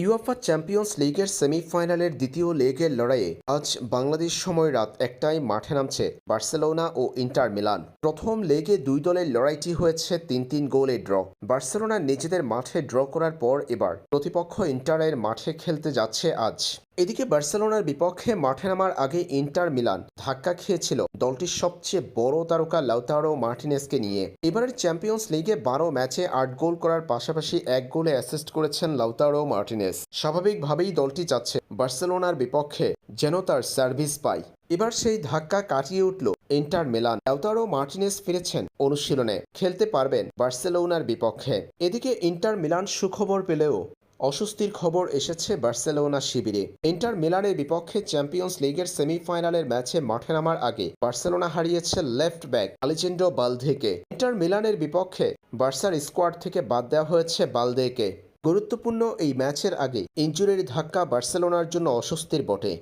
UEFA champions লিগের সেমিফাইনালের দ্বিতীয় লেগের লড়াইয়ে আজ বাংলাদেশ সময় রাত একটায় মাঠে নামছে বার্সেলোনা ও ইন্টার মিলান। প্রথম লেগে দুই দলের লড়াইটি হয়েছে তিন তিন গোলে ড্র। বার্সেলোনা নিজেদের মাঠে ড্র করার পর এবার প্রতিপক্ষ ইন্টারের মাঠে খেলতে যাচ্ছে আজ। এদিকে বার্সেলোনার বিপক্ষে মাঠে নামার আগে ইন্টার মিলান ধাক্কা খেয়েছিল দলটির সবচেয়ে বড় তারকা লাউতারো মার্টিনেসকে নিয়ে। এবারের চ্যাম্পিয়ন্স লিগে বারো ম্যাচে আট গোল করার পাশাপাশি এক গোলে অ্যাসিস্ট করেছেন লাউতারো মার্টিনেস। স্বাভাবিকভাবেই দলটি চাচ্ছে বার্সেলোনার বিপক্ষে যেন তার সার্ভিস পায়। এবার সেই ধাক্কা কাটিয়ে উঠল ইন্টার মিলান। লাউতারো মার্টিনেস ফিরেছেন অনুশীলনে। খেলতে পারবেন বার্সেলোনার বিপক্ষে। এদিকে ইন্টার মিলান সুখবর পেলেও অস্বস্তির খবর এসেছে বার্সেলোনা শিবিরে। ইন্টার মিলানের বিপক্ষে চ্যাম্পিয়ন্স লিগের সেমিফাইনালের ম্যাচে মাঠে নামার আগে বার্সেলোনা হারিয়েছে left back Alejandro Balde Inter মিলানের বিপক্ষে বার্সার স্কোয়াড থেকে বাদ দেওয়া হয়েছে বালদেকে। গুরুত্বপূর্ণ এই ম্যাচের আগে ইঞ্জুরির ধাক্কা বার্সেলোনার জন্য অস্বস্তির বটে।